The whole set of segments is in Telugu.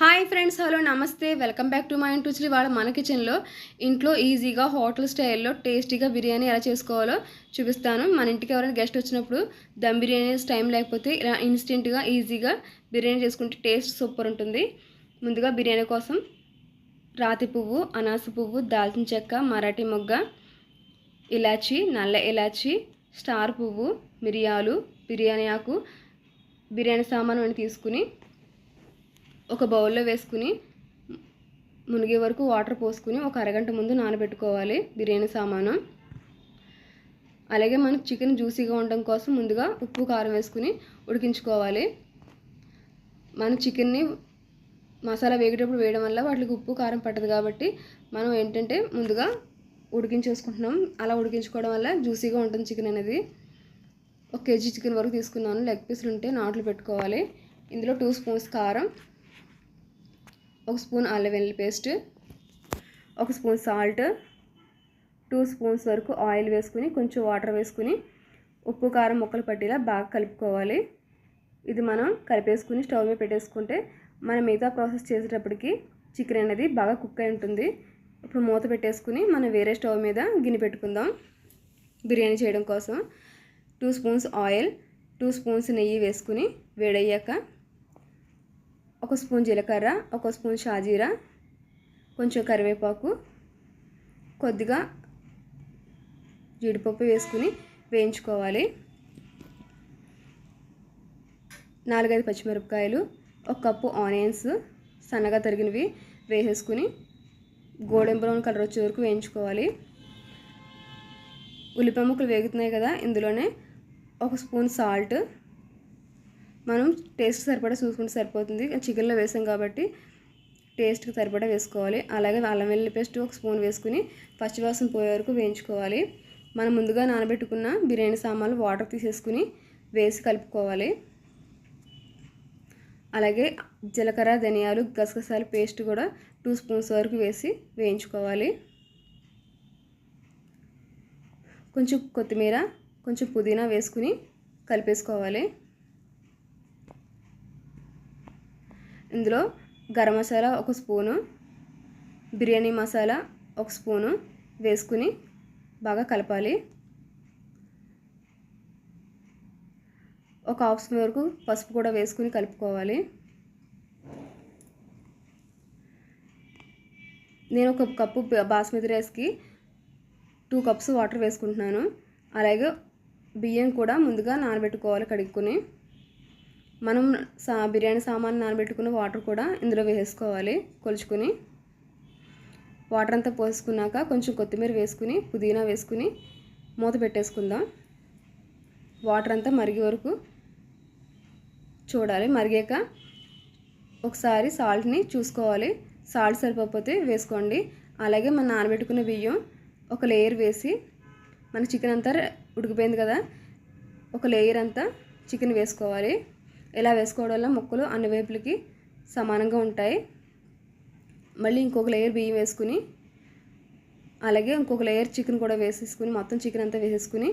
హాయ్ ఫ్రెండ్స్ హలో నమస్తే. వెల్కమ్ బ్యాక్ టు మై ఇంటూ వాళ్ళ మన కిచెన్లో ఇంట్లో ఈజీగా హోటల్ స్టైల్లో టేస్టీగా బిర్యానీ ఎలా చేసుకోవాలో చూపిస్తాను. మన ఇంటికి ఎవరైనా గెస్ట్ వచ్చినప్పుడు దమ్ బిర్యానీ టైం లేకపోతే ఇలా ఇన్స్టెంట్గా ఈజీగా బిర్యానీ చేసుకుంటే టేస్ట్ సూపర్ ఉంటుంది. ముందుగా బిర్యానీ కోసం రాతి పువ్వు అనాస పువ్వు దాల్చిన చెక్క మరాఠీ మొగ్గ ఇలాచి నల్ల ఇలాచి స్టార్ పువ్వు మిరియాలు బిర్యానీ ఆకు బిర్యానీ సామాను అని తీసుకుని ఒక బౌల్లో వేసుకుని మునిగే వరకు వాటర్ పోసుకుని ఒక అరగంట ముందు నానబెట్టుకోవాలి బిర్యానీ సామాను. అలాగే మనకు చికెన్ జ్యూసీగా ఉండడం కోసం ముందుగా ఉప్పు కారం వేసుకుని ఉడికించుకోవాలి. మన చికెన్ని మసాలా వేగేటప్పుడు వేయడం వల్ల వాటికి ఉప్పు కారం పట్టదు కాబట్టి మనం ఏంటంటే ముందుగా ఉడికించేసుకుంటున్నాం. అలా ఉడికించుకోవడం వల్ల జ్యూసీగా ఉంటుంది చికెన్ అనేది. ఒక కేజీ చికెన్ వరకు తీసుకున్నాను. లెగ్ పీసులు ఉంటే నాట్లు పెట్టుకోవాలి. ఇందులో టూ స్పూన్స్ కారం ఒక స్పూన్ అల్లం వెల్లుల్లి పేస్ట్ ఒక స్పూన్ సాల్ట్ టూ స్పూన్స్ వరకు ఆయిల్ వేసుకుని కొంచెం వాటర్ వేసుకుని ఉప్పు కారం ముక్కలు పట్టేలా బాగా కలుపుకోవాలి. ఇది మనం కలిపేసుకుని స్టవ్ మీద పెట్టేసుకుంటే మనం మిగతా ప్రాసెస్ చేసేటప్పటికి చికెన్ అనేది బాగా కుక్ అయి ఉంటుంది. ఇప్పుడు మూత పెట్టేసుకుని మనం వేరే స్టవ్ మీద గిన్నె పెట్టుకుందాం. బిర్యానీ చేయడం కోసం two spoons oil two spoons నెయ్యి వేసుకుని వేడయ్యాక ఒక స్పూన్ జీలకర్ర ఒక స్పూన్ షాజీరా కొంచెం కరివేపాకు కొద్దిగా జీడిపప్పు వేసుకుని వేయించుకోవాలి. నాలుగైదు పచ్చిమిరపకాయలు ఒక కప్పు ఆనియన్స్ సన్నగా తరిగినవి వేసేసుకుని గోల్డెన్ బ్రౌన్ కలర్ వచ్చే వరకు వేయించుకోవాలి. ఉల్లిపాయ ముక్కలు వేగుతున్నాయి కదా ఇందులోనే ఒక స్పూన్ సాల్ట్ మనం టేస్ట్ సరిపడా చూసుకుంటే సరిపోతుంది. చికెన్లో వేసాం కాబట్టి టేస్ట్కి సరిపడా వేసుకోవాలి. అలాగే అల్లం వెల్లుల్లి పేస్ట్ ఒక స్పూన్ వేసుకుని పచ్చివాసన పోయే వరకు వేయించుకోవాలి. మనం ముందుగా నానబెట్టుకున్న బిర్యానీ సామాన్లు వాటర్ తీసేసుకుని వేసి కలుపుకోవాలి. అలాగే జీలకర్ర ధనియాలు గసగసాల పేస్ట్ కూడా టూ స్పూన్స్ వరకు వేసి వేయించుకోవాలి. కొంచెం కొత్తిమీర కొంచెం పుదీనా వేసుకుని కలిపేసుకోవాలి. ఇందులో గరం మసాలా ఒక స్పూను బిర్యానీ మసాలా ఒక స్పూను వేసుకుని బాగా కలపాలి. ఒక హాఫ్ స్పూన్ వరకు పసుపు కూడా వేసుకుని కలుపుకోవాలి. నేను ఒక కప్పు బాస్మతి రైస్కి టూ కప్స్ వాటర్ వేసుకుంటున్నాను. అలాగే బియ్యం కూడా ముందుగా నానబెట్టుకోవాలి కడుక్కుని. మనం సా బిర్యానీ సామాన్ నానబెట్టుకున్న వాటర్ కూడా ఇందులో వేసుకోవాలి కొలుచుకుని. వాటర్ అంతా పోసుకున్నాక కొంచెం కొత్తిమీర వేసుకుని పుదీనా వేసుకుని మూత పెట్టేసుకుందాం. వాటర్ అంతా మరిగే వరకు చూడాలి. మరిగాక ఒకసారి సాల్ట్ని చూసుకోవాలి. సాల్ట్ సరిపోతే వేసుకోండి. అలాగే మనం నానబెట్టుకున్న బియ్యం ఒక లేయర్ వేసి మన చికెన్ అంతా ఉడికిపోయింది కదా ఒక లేయర్ అంతా చికెన్ వేసుకోవాలి. ఇలా వేసుకోవడం వల్ల ముక్కలు అన్ని వైపులకి సమానంగా ఉంటాయి. మళ్ళీ ఇంకొక లేయర్ బియ్యం వేసుకుని అలాగే ఇంకొక లేయర్ చికెన్ కూడా వేసేసుకుని మొత్తం చికెన్ అంతా వేసేసుకుని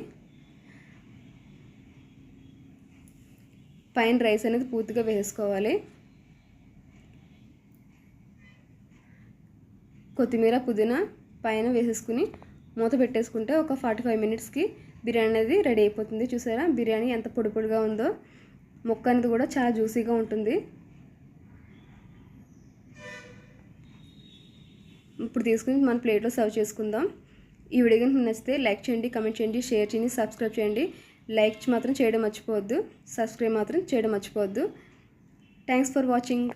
పైన రైస్ అనేది పూర్తిగా వేసుకోవాలి. కొత్తిమీర పుదీనా పైన వేసేసుకుని మూత పెట్టేసుకుంటే ఒక ఫార్టీ ఫైవ్ మినిట్స్కి బిర్యానీ అనేది రెడీ అయిపోతుంది. చూసారా? బిర్యానీ ఎంత పొడి పొడిగా ఉందో. ముక్క అనేది కూడా చాలా జ్యూసీగా ఉంటుంది. ఇప్పుడు తీసుకుని మన ప్లేట్లో సర్వ్ చేసుకుందాం. ఈ వీడియో కనుక నచ్చితే లైక్ చేయండి కమెంట్ చేయండి షేర్ చేయండి సబ్స్క్రైబ్ చేయండి. లైక్ మాత్రం చేయడం మర్చిపోవద్దు సబ్స్క్రైబ్ మాత్రం చేయడం మర్చిపోవద్దు. Thanks for watching.